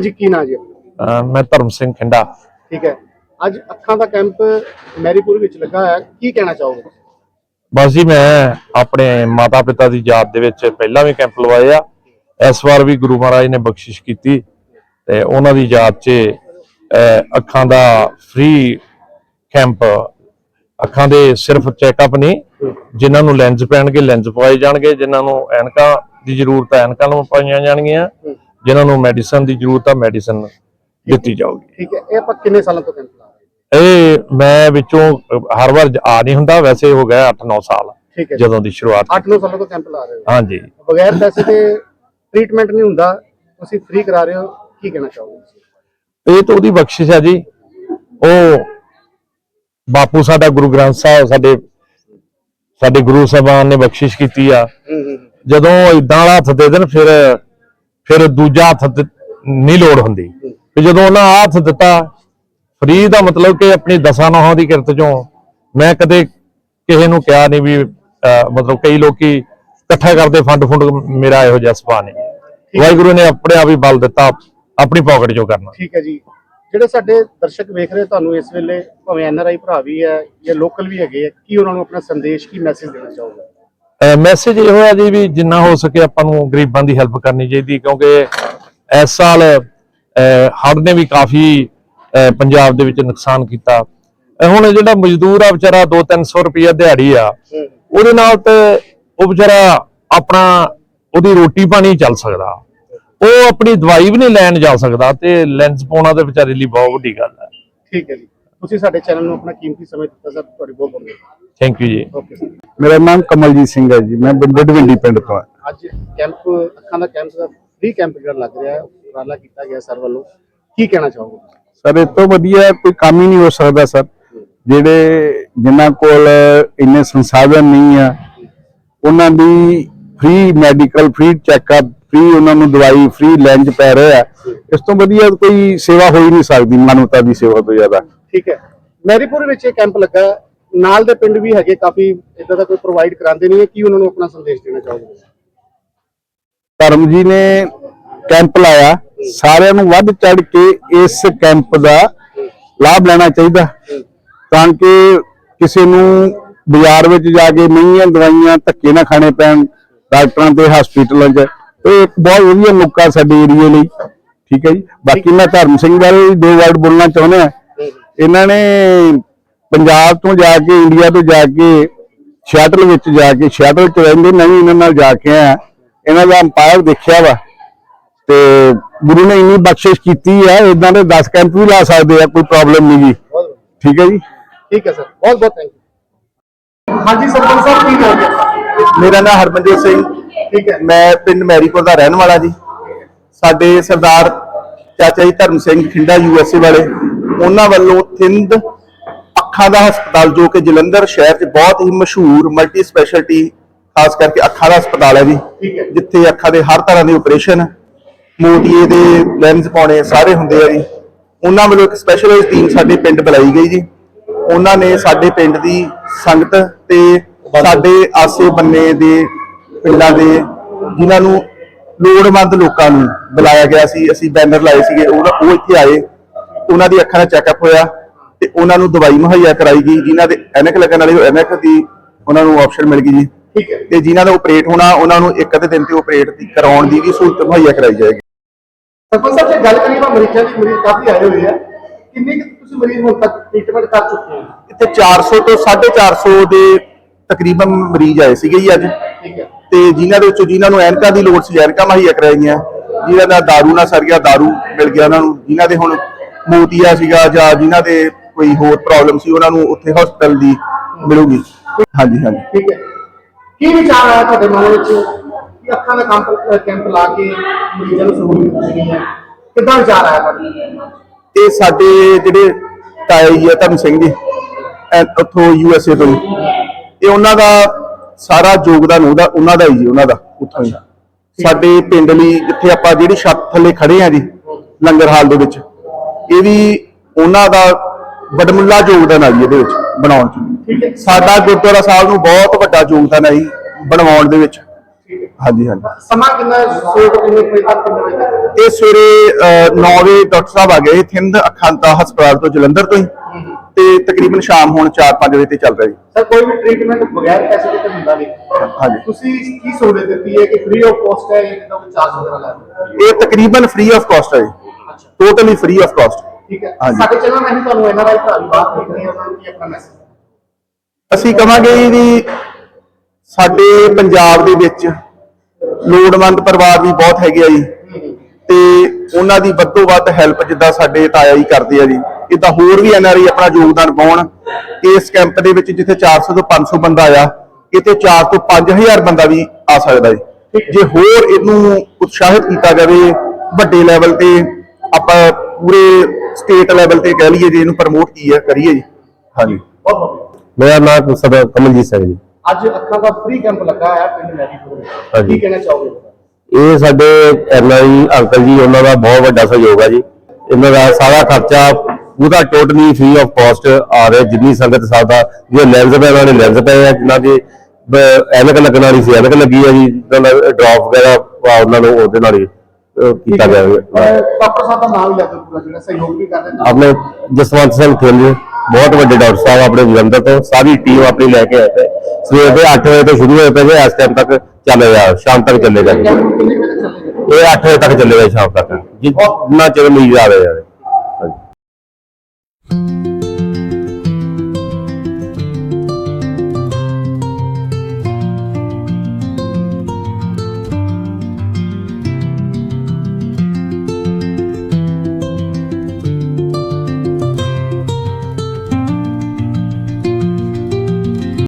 ਹਾਂਜੀ ਕੀ ਨਾਂ ਜੀ? ਅਹ ਮੈਂ ਧਰਮ ਸਿੰਘ ਖਿੰਡਾ। ਠੀਕ ਹੈ। ਅੱਜ ਅੱਖਾਂ ਦਾ ਕੈਂਪ ਮੈਰੀਪੁਰ ਵਿੱਚ ਲੱਗਾ ਹੋਇਆ ਹੈ। ਕੀ ਕਹਿਣਾ ਚਾਹੋਗੇ ਬਸ ਜੀ ਮੈਂ ਆਪਣੇ ਮਾਤਾ ਪਿਤਾ ਦੀ ਯਾਦ ਦੇ ਵਿੱਚ ਪਹਿਲਾਂ ਵੀ ਕੈਂਪ ਲਵਾਏ ਆ। ਇਸ ਵਾਰ ਵੀ ਗੁਰੂ ਮਹਾਰਾਜ ਨੇ ਬਖਸ਼ਿਸ਼ ਕੀਤੀ ਤੇ ਉਹਨਾਂ ਦੀ ਯਾਦ 'ਚ ਅਹ, ਅੱਖਾਂ ਦਾ ਫ੍ਰੀ ਕੈਂਪ ਅੱਖਾਂ ਦੇ ਸਿਰਫ ਚੈੱਕਅਪ ਨਹੀਂ ਜਿਨ੍ਹਾਂ ਨੂੰ ਲੈਂਸ ਪੈਣਗੇ ਲੈਂਸ ਪਵਾਏ ਜਾਣਗੇ ਜਿਨ੍ਹਾਂ ਨੂੰ ਐਨਕਾਂ ਦੀ ਜ਼ਰੂਰਤ ਹੈ ਐਨਕਾਂ ਨੂੰ ਪਾਈਆਂ ਜਾਣਗੀਆਂ। ਜਿਨ੍ਹਾਂ ਨੂੰ ਮੈਡੀਸਨ ਦੀ ਜ਼ਰੂਰਤ ਹੈ ਮੈਡੀਸਨ ਦਿੱਤੀ ਜਾਊਗੀ। ਠੀਕ ਹੈ ਇਹ ਆਪਾਂ ਕਿੰਨੇ ਸਾਲਾਂ ਤੋਂ ਕੈਂਪ ਲਾ ਰਹੇ ਇਹ ਮੈਂ ਵਿੱਚੋਂ ਹਰ ਵਾਰ ਆ ਨਹੀਂ ਹੁੰਦਾ ਵੈਸੇ ਹੋ ਗਿਆ 8-9 ਸਾਲ ਠੀਕ ਹੈ। ਜਦੋਂ ਦੀ ਸ਼ੁਰੂਆਤ 8-9 ਸਾਲਾਂ ਤੋਂ ਕੈਂਪ ਲਾ ਰਹੇ ਹੋ। ਹਾਂਜੀ। ਬਗੈਰ ਪੈਸੇ ਦੇ ਟ੍ਰੀਟਮੈਂਟ ਨਹੀਂ ਹੁੰਦਾ ਤੁਸੀਂ ਫ੍ਰੀ ਕਰਾ ਰਹੇ ਹੋ ਕੀ ਕਹਿਣਾ ਚਾਹੋਗੇ? ਇਹ ਤਾਂ ਉਹਦੀ ਬਖਸ਼ਿਸ਼ ਹੈ ਜੀ। ਉਹ ਬਾਪੂ ਸਾਡਾ ਗੁਰੂ ਗ੍ਰੰਥ ਸਾਹਿਬ ਸਾਡੇ ਸਾਡੇ ਗੁਰੂ ਸਾਹਿਬਾਨ ਨੇ ਬਖਸ਼ਿਸ਼ ਕੀਤੀ ਆ। ਜਦੋਂ ਇਦਾਂ ਵਾਲਾ ਹੱਥ ਦੇ ਦੇਣ ਫਿਰ ਫਿਰ ਦੂਜਾ ਹੱਥ ਨਹੀਂ ਲੋੜ ਹੁੰਦੀ। ਤੇ ਜਦੋਂ ਉਹਨਾਂ ਹੱਥ ਦਿੱਤਾ ਫਰੀ ਦਾ ਮਤਲਬ ਕਿ ਆਪਣੀ ਦਸਾਂ ਨੌਹਾਂ ਦੀ ਕਿਰਤ ਚੋਂ ਮੈਂ ਕਦੇ ਕਿਸੇ ਨੂੰ ਕਿਹਾ ਨਹੀਂ ਵੀ ਮਤਲਬ ਕਈ ਲੋਕੀ ਇਕੱਠਾ ਕਰਦੇ ਫੰਡ ਫੁੰਡ ਮੇਰਾ ਇਹੋ ਜਿਹਾ ਸੁਭਾਅ ਨਹੀਂ। ਵਾਹਿਗੁਰੂ ਨੇ ਆਪਣੇ ਆਪ ਹੀ ਬਲ ਦਿੱਤਾ ਆਪਣੀ ਪਾਕਟ ਚੋਂ ਕਰਨਾ। ਠੀਕ ਹੈ ਜੀ। ਜਿਹੜੇ ਸਾਡੇ ਦਰਸ਼ਕ ਵੇਖ ਰਹੇ ਤੁਹਾਨੂੰ ਇਸ ਵੇਲੇ ਭਾਵੇਂ ਐਨਆਰਆਈ ਭਰਾ ਵੀ ਹੈ ਜਾਂ ਲੋਕਲ ਵੀ ਹੈਗੇ ਆ ਕੀ ਉਹਨਾਂ ਨੂੰ ਆਪਣਾ ਸੰਦੇਸ਼ ਕੀ ਮੈਸੇਜ ਦੇਣਾ ਚਾਹੋਗੇ? ਮੈਸੇਜ ਇਹ ਹੋਇਆ ਜੀ ਵੀ ਜਿੰਨਾ ਹੋ ਸਕੇ ਆਪਾਂ ਨੂੰ ਗਰੀਬਾਂ ਦੀ ਹੈਲਪ ਕਰਨੀ ਚਾਹੀਦੀ ਕਿਉਂਕਿ ਇਸ ਸਾਲ ਹੜ੍ਹ ਨੇ ਵੀ ਕਾਫੀ ਪੰਜਾਬ ਦੇ ਵਿੱਚ ਨੁਕਸਾਨ ਕੀਤਾ। ਹੁਣ ਜਿਹੜਾ ਮਜ਼ਦੂਰ ਆ ਵਿਚਾਰਾ 2-300 ਰੁਪਇਆ ਦਿਹਾੜੀ ਆ ਉਹਦੇ ਨਾਲ ਤੇ ਉਹ ਵਿਚਾਰਾ ਆਪਣਾ ਉਹਦੀ ਰੋਟੀ ਪਾਣੀ ਚੱਲ ਸਕਦਾ। ਉਹ ਆਪਣੀ ਦਵਾਈ ਵੀ ਨਹੀਂ ਲੈਣ ਜਾ ਸਕਦਾ ਤੇ ਲੈਂਸ ਪਾਉਣਾ ਤੇ ਵਿਚਾਰੇ ਲਈ ਬਹੁਤ ਵੱਡੀ ਗੱਲ ਹੈ। ਠੀਕ ਹੈ ਜੀ। ਤੁਸੀਂ ਸਾਡੇ ਚੈਨਲ ਨੂੰ ਆਪਣਾ ਕੀਮਤੀ ਸਮੇਂ ਦਿੱਤਾ ਸਰ ਤੁਹਾਡੀ ਬਹੁਤ ਬਹੁਤ thank you ji. Okay sir ਮੇਰਾ ਨਾਮ ਕਮਲਜੀਤ ਸਿੰਘ ਹੈ ਜੀ ਮੈਂ ਡਡਵਿੰਡੀ ਪਿੰਡ ਤੋਂ ਹਾਂ। ਅੱਜ ਕੈਂਪ ਅੱਖਾਂ ਦਾ ਕੈਂਪ ਦਾ ਫ੍ਰੀ ਕੈਂਪ ਜਿਹੜਾ ਲੱਗ ਰਿਹਾ ਹੈ ਉਪਰਾਲਾ ਕੀਤਾ ਗਿਆ ਸਰ ਵੱਲੋਂ। ਕੀ ਕਹਿਣਾ ਚਾਹੋਗੇ? ਸਰ ਇਹ ਤੋਂ ਵਧੀਆ ਕੋਈ ਕੰਮ ਹੀ ਨਹੀਂ ਹੋ ਸਕਦਾ ਸਰ। ਜਿਹੜੇ ਜਿਨ੍ਹਾਂ ਕੋਲ ਇੰਨੇ ਸੰਸਾਧਨ ਨਹੀਂ ਆ ਉਹਨਾਂ ਦੀ free medical free checkup free ਉਹਨਾਂ ਨੂੰ ਦਵਾਈ ਫ੍ਰੀ ਲੈਂਜ ਪੈ ਰਿਹਾ। ਇਸ ਤੋਂ ਵਧੀਆ ਕੋਈ ਸੇਵਾ ਹੋ ਹੀ ਨਹੀਂ ਸਕਦੀ ਮਾਨਵਤਾ ਦੀ ਸੇਵਾ ਤੋਂ ਜ਼ਿਆਦਾ। ਠੀਕ ਹੈ। ਮੈਰੀਪੁਰ ਵਿੱਚ ਇਹ ਕੈਂਪ ਲੱਗਾ ਨਾਲ ਦੇ ਪਿੰਡ ਵੀ ਹੈਗੇ, ਕਾਫੀ ਇਦਾਂ ਦਾ ਕੋਈ ਪ੍ਰੋਵਾਈਡ ਕਰਾਉਂਦੇ ਨਹੀਂ ਹੈ। ਕੀ ਉਹਨਾਂ ਨੂੰ ਆਪਣਾ ਸੰਦੇਸ਼ ਦੇਣਾ ਚਾਹੋਗੇ? ਧਰਮ ਜੀ ਨੇ ਕੈਂਪ ਲਾਇਆ। ਸਾਰਿਆਂ ਨੂੰ ਵੱਧ ਚੜ ਕੇ ਇਸ ਕੈਂਪ ਦਾ ਲਾਭ ਲੈਣਾ ਚਾਹੀਦਾ। ਤਾਂ ਕਿ ਕਿਸੇ ਨੂੰ ਬਾਜ਼ਾਰ ਵਿੱਚ ਜਾ ਕੇ ਮਹਿੰਗੀਆਂ ਦਵਾਈਆਂ ਧੱਕੇ ਨਾ ਖਾਣੇ ਪੈਣ, ਡਾਕਟਰਾਂ ਤੇ ਹਸਪੀਟਲਾਂ 'ਚ ਇਹ ਇੱਕ ਬਹੁਤ ਵਧੀਆ ਮੌਕਾ ਸਾਡੇ ਏਰੀਏ ਲਈ। ਠੀਕ ਹੈ ਜੀ। ਬਾਕੀ ਮੈਂ ਧਰਮ ਸਿੰਘ ਬਾਰੇ ਦੋ ਵਰਡ ਬੋਲਣਾ ਚਾਹੁੰਦਾ ਇਹਨਾਂ ਨੇ ਪੰਜਾਬ ਤੋਂ ਜਾ ਕੇ ਇੰਡੀਆ ਤੋਂ ਜਾ ਕੇ ਸ਼ਟਲ ਵਿੱਚ ਜਾ ਕੇ ਸ਼ਟਲ 'ਚ ਰਹਿੰਦੇ ਵੀ ਇਹਨਾਂ ਨਾਲ ਜਾ ਕੇ ਆਇਆ ਇਹਨਾਂ ਦਾ ਅੰਪਾਇਰ ਦੇਖਿਆ ਵਾ ਤੇ ਗੁਰੂ ਨੇ ਇੰਨੀ ਬਖਸ਼ਿਸ਼ ਕੀਤੀ ਹੈ ਇਦਾਂ ਦੇ 10 ਕੈਂਪ ਵੀ ਲਾ ਸਕਦੇ ਆ ਕੋਈ ਪ੍ਰੋਬਲਮ ਨਹੀਂ ਜੀ। ਠੀਕ ਹੈ ਜੀ? ਠੀਕ ਹੈ ਸਰ ਬਹੁਤ ਬਹੁਤ ਥੈਂਕ ਯੂ ਹਾਂਜੀ ਸਰਪੰਚ ਸਾਹਿਬ ਕੀ ਕਹੋਗੇ ਮੇਰਾ ਨਾਮ ਹਰਮਨਜੀਤ ਸਿੰਘ। ਠੀਕ ਹੈ। ਮੈਂ ਪਿੰਡ ਮੈਰੀਪੁਰ ਦਾ ਰਹਿਣ ਵਾਲਾ ਜੀ। ਸਾਡੇ ਸਰਦਾਰ ਚਾਚਾ ਜੀ ਧਰਮ ਸਿੰਘ ਖਿੰਡਾ ਯੂਐਸਏ ਵਾਲੇ। ਉਹਨਾਂ ਵੱਲੋਂ ਥਿੰਦ ਅੱਖਾਂ ਦਾ ਹਸਪਤਾਲ ਜੋ ਕਿ ਜਲੰਧਰ ਸ਼ਹਿਰ 'ਚ ਬਹੁਤ ਹੀ ਮਸ਼ਹੂਰ ਮਲਟੀ ਸਪੈਸ਼ਲਟੀ ਖਾਸ ਕਰਕੇ ਅੱਖਾਂ ਦਾ ਹਸਪਤਾਲ ਹੈ ਜੀ। ਜਿੱਥੇ ਅੱਖਾਂ ਦੇ ਹਰ ਤਰ੍ਹਾਂ ਦੇ ਆਪਰੇਸ਼ਨ ਮੋਤੀਏ ਦੇ ਲੈਂਸ ਪਾਉਣੇ ਸਾਰੇ ਹੁੰਦੇ ਆ ਜੀ। ਉਹਨਾਂ ਵੱਲੋਂ ਇੱਕ ਸਪੈਸ਼ਲਿਸਟ ਟੀਮ ਸਾਡੇ ਪਿੰਡ ਬੁਲਾਈ ਗਈ ਜੀ। ਉਹਨਾਂ ਨੇ ਸਾਡੇ ਪਿੰਡ ਦੀ ਸੰਗਤ ਤੇ ਸਾਡੇ ਆਸੇ ਬੰਨੇ ਦੇ ਪਿੰਡਾਂ ਦੇ ਜਿਨ੍ਹਾਂ ਨੂੰ ਲੋੜਵੰਦ ਲੋਕਾਂ ਨੂੰ ਬੁਲਾਇਆ ਗਿਆ ਸੀ। ਅਸੀਂ ਬੈਨਰ ਲਾਏ ਸੀਗੇ ਉਹ ਇੱਥੇ ਆਏ। ਉਹਨਾਂ ਦੀ ਅੱਖਾਂ ਦਾ ਚੈੱਕਅਪ ਹੋਇਆ ਤੇ ਉਹਨਾਂ ਨੂੰ ਦਵਾਈ ਮੁਹੱਈਆ ਕਰਾਈ ਗਈ ਜਿਨ੍ਹਾਂ ਦੇ ਐਨਕ ਲੱਗਣ ਵਾਲੇ ਉਹ ਐਨਕ ਦੀ ਉਹਨਾਂ ਨੂੰ ਆਪਸ਼ਨ ਮਿਲ ਗਈ ਜੀ ਠੀਕ ਹੈ ਤੇ ਜਿਨ੍ਹਾਂ ਦਾ ਆਪਰੇਟ ਹੋਣਾ ਉਹਨਾਂ ਨੂੰ ਇੱਕ ਅੱਧੇ ਦਿਨ ਤੇ ਆਪਰੇਟ ਦੀ ਕਰਾਉਣ ਦੀ ਵੀ ਸਹੂਲਤ ਮੁਹੱਈਆ ਕਰਾਈ ਜਾਏਗੀ ਸਰਪੰਚ ਸਾਹਿਬ ਜੇ ਗੱਲ ਕਰੀਏ ਤਾਂ ਮਰੀਜ਼ਾਂ ਦੀ ਮਰੀਜ਼ ਕਾਫੀ ਆਏ ਹੋਏ ਆ ਕਿੰਨੇ ਕੁ ਤੁਸੀਂ ਮਰੀਜ਼ ਹੁਣ ਤੱਕ ਟ੍ਰੀਟਮੈਂਟ ਕਰ ਚੁੱਕੇ ਹੋ ਇੱਥੇ 400 ਤੋਂ 450 ਦੇ ਤਕਰੀਬਨ ਮਰੀਜ਼ ਆਏ ਸੀਗੇ ਜੀ ਅੱਜ ਠੀਕ ਹੈ ਤੇ ਜਿਨ੍ਹਾਂ ਦੇ ਵਿੱਚੋਂ ਜਿਨ੍ਹਾਂ ਨੂੰ ਐਨਕਾਂ ਦੀ ਲੋੜ ਸੀ ਐਨਕਾਂ ਮੁਹੱਈਆ ਕਰਾਈਆਂ ਜਿਨ੍ਹਾਂ ਦਾ दारू ਨਾ ਸਰ ਗਿਆ दारू ਮਿਲ ਗਿਆ ਉਹਨਾਂ ਨੂੰ ਜਿਨ੍ਹਾਂ ਦੇ ਹੁਣ ਮੋਤੀਆ ਸੀਗਾ ਜਾਂ ਜਿਨ੍ਹਾਂ ਦੇ ਕੋਈ ਹੋਰ ਪ੍ਰੋਬਲਮ ਸੀ ਉਹਨਾਂ ਨੂੰ ਉੱਥੇ ਹਸਪਤਾਲ ਦੀ ਮਿਲੂਗੀ। ਹਾਂਜੀ ਹਾਂਜੀ। ਠੀਕ ਹੈ। ਕੀ ਵਿਚਾਰ ਆਇਆ ਤੁਹਾਡੇ ਮਨ ਵਿੱਚ? ਕਿ ਅੱਖਾਂ ਦਾ ਕੈਂਪ ਕੈਂਪ ਲਾ ਕੇ ਮਰੀਜ਼ਾਂ ਨੂੰ ਸਹੂਲਤ ਦੇਣੀ ਹੈ? ਕਿੱਦਾਂ ਵਿਚਾਰ ਆਇਆ ਤੁਹਾਡੇ ਇਹ ਸਾਡੇ ਜਿਹੜੇ ਤਾਏ ਜੀ ਆ ਧਰਮ ਸਿੰਘ ਜੀ ਉੱਥੋਂ ਯੂ ਐਸ ਏ ਤੋਂ। ਇਹ ਉਹਨਾਂ ਦਾ ਸਾਰਾ ਯੋਗਦਾਨ ਉਹਦਾ ਉਹਨਾਂ ਦਾ ਹੀ ਜੀ ਉਹਨਾਂ ਦਾ ਉੱਥੋਂ ਹੀ। ਸਾਡੇ ਪਿੰਡ ਲਈ ਜਿੱਥੇ ਆਪਾਂ ਜਿਹੜੀ ਛੱਤ ਥੱਲੇ ਖੜੇ ਆ ਜੀ ਲੰਗਰ ਹਾਲ ਦੇ ਵਿੱਚ ਇਹ ਵੀ ਉਹਨਾਂ ਦਾ ਬੜਮੁੱਲਾ ਯੋਗਦਾਨ ਆ ਜੀ ਇਹਦੇ ਵਿੱਚ ਬਣਾਉਣ ਚ। ਸਾਡਾ ਗੁਰਦੁਆਰਾ ਸਾਹਿਬ ਨੂੰ ਬਹੁਤ ਵੱਡਾ ਯੋਗਦਾਨ ਜੀ ਬਣਵਾਉਣ ਦੇ ਵਿੱਚ। ਹਾਂਜੀ ਹਾਂਜੀ। ਸਮਾਂ ਕਿੰਨਾ ਤੋਂ ਕਿੰਨੇ ਕੁ ਵਜੇ ਤੱਕ? ਇਹ ਸਵੇਰੇ 9 ਵਜੇ ਡਾਕਟਰ ਸਾਹਿਬ ਆ ਗਏ ਥਿੰਦ ਅੱਖਾਂ ਦਾ ਹਸਪਤਾਲ ਤੋਂ ਜਲੰਧਰ ਤੋਂ ਹੀ। ਤੇ ਤਕਰੀਬਨ ਸ਼ਾਮ ਹੁਣ 4-5 ਵਜੇ ਤੇ ਚੱਲ ਰਿਹਾ ਜੀ। ਸਰ ਕੋਈ ਵੀ ਟ੍ਰੀਟਮੈਂਟ ਬਗੈਰ ਪੈਸੇ ਦੇ ਤਾਂ ਹੁੰਦਾ ਨਹੀਂ। ਹਾਂਜੀ। ਤੁਸੀਂ ਕੀ ਸਹੂਲਤ ਦਿੱਤੀ ਹੈ ਕਿ ਫ੍ਰੀ ਆਫ ਕਾਸਟ ਹੈ ਜਾਂ ਕਿਦਾਂ ਕੋਈ ਚਾਰਜ ਵਗੈਰਾ ਲੱਗਦਾ ਇਹ ਤਕਰੀਬਨ ਫ੍ਰੀ ਆਫ ਕਾਸਟ ਹੈ ਜੀ। ਟੋਟਲੀ ਫ੍ਰੀ ਆਫ ਕਾਸਟ ਠੀਕ ਹੈ। ਹਾਂਜੀ। ਸਾਡੇ ਚੈਨਲ ਰਾਹੀਂ ਤੁਹਾਨੂੰ ਇਹਨਾਂ ਦਾ ਭਰਾ ਵੀ ਬਾਤ ਦੇਖ ਰਹੇ ਹੋ ਉਹਨਾਂ ਨੂੰ ਕੀ ਆਪਣਾ ਮੈਸੇਜ ਅਸੀਂ ਕਵਾਂਗੇ ਜੀ ਵੀ ਸਾਡੇ ਪੰਜਾਬ ਦੇ ਵਿੱਚ ਲੋੜਵੰਦ ਪਰਿਵਾਰ ਵੀ ਬਹੁਤ ਹੈਗੇ ਆ ਜੀ। ਤੇ ਉਹਨਾਂ ਦੀ ਵੱਧੋ ਵੱਧ ਹੈਲਪ ਜਿੱਦਾਂ ਸਾਡੇ ਤਾਇਆ ਜੀ ਕਰਦੇ ਆ ਜੀ। ਇਦਾਂ ਹੋਰ ਵੀ ਐਨਆਰਆਈ ਆਪਣਾ ਯੋਗਦਾਨ ਪਾਉਣ। ਇਸ ਕੈਂਪ ਦੇ ਵਿੱਚ ਜਿੱਥੇ 400 ਤੋਂ 500 ਬੰਦਾ ਆ ਇੱਥੇ 4 ਤੋਂ 5000 ਬੰਦਾ ਵੀ ਆ ਸਕਦਾ ਜੀ। ਜੇ ਹੋਰ ਇਹਨੂੰ ਉਤਸ਼ਾਹਿਤ ਕੀਤਾ ਜਾਵੇ ਵੱਡੇ ਲੈਵਲ ਤੇ ਆਪਾਂ ਪੂਰੇ ਸਟੇਟ ਲੈਵਲ ਤੇ ਕਹਿ ਲਈਏ ਜੇ ਇਹਨੂੰ ਪ੍ਰਮੋਟ ਕੀ ਹੈ ਕਰੀਏ ਜੀ। ਹਾਂਜੀ। ਬਹੁਤ ਬਹੁਤ ਮੇਰਾ ਨਾਮ ਸਦਾ ਕਮਲਜੀਤ ਸਿੰਘ ਜੀ। ਅੱਜ ਅੱਖਾਂ ਦਾ ਫ੍ਰੀ ਕੈਂਪ ਲੱਗਾ ਹੈ ਪਿੰਡ ਹਾਂਜੀ। ਕੀ ਕਹਿਣਾ ਚਾਹੋਗੇ? ਇਹ ਸਾਡੇ ਐਨਆਈ ਅੰਕਲ ਜੀ ਉਹਨਾਂ ਦਾ ਬਹੁਤ ਵੱਡਾ ਸਹਿਯੋਗ ਹੈ ਜੀ। ਇਹਨਾਂ ਦਾ ਸਾਰਾ ਖਰਚਾ ਪੂਰਾ ਟੋਟਲੀ ਫ੍ਰੀ ਆਫ ਕਾਸਟ ਆ ਰਿਹਾ ਜਿੰਨੀ ਸੰਗਤ ਸਕਦਾ ਜੇ ਲੈਂਸ ਪਏ ਉਹਨਾਂ ਨੇ ਲੈਂਸ ਪਏ ਆ ਜਿਨ੍ਹਾਂ ਦੇ ਐਨਕ ਲੱਗਣ ਵਾਲੀ ਸੀ ਐਨਕ ਲੱਗੀ ਹੈ ਜੀ ਡ੍ਰੌਪ ਵਗੈਰਾ ਆ ਉਹਨਾਂ ਨੂੰ ਉਹਦੇ ਨਾਲ ਹੀ। ਕੀਤਾ ਗਿਆ ਹੈ। ਡਾਕਟਰ ਸਾਹਿਬ ਦਾ ਨਾਮ ਵੀ ਲੱਗਦਾ ਪੂਰਾ ਜਿਹੜਾ ਸਹਿਯੋਗ ਵੀ ਕਰਦੇ ਨੇ। ਆਪਣੇ ਜਸਵੰਤ ਸਿੰਘ ਥਿੰਦ ਬਹੁਤ ਵੱਡੇ ਡਾਕਟਰ ਸਾਹਿਬ ਆਪਣੇ ਜਲੰਧਰ ਤੋਂ ਸਾਰੀ ਟੀਮ ਆਪਣੀ ਲੈ ਕੇ ਆਏ ਤੇ ਸਵੇਰ ਦੇ 8 ਵਜੇ ਤੋਂ ਸ਼ੁਰੂ ਹੋਏ ਪਏ ਇਸ ਟਾਈਮ ਤੱਕ ਚੱਲੇਗਾ ਸ਼ਾਮ ਤੱਕ ਚੱਲੇਗਾ। ਤੱਕ ਇਹ 8 ਵਜੇ ਤੱਕ ਚੱਲੇਗਾ ਸ਼ਾਮ ਤੱਕ। ਜਿੰਨਾ ਚਿਰ ਮਰੀਜ਼ ਆਵੇ ਜਾਵੇ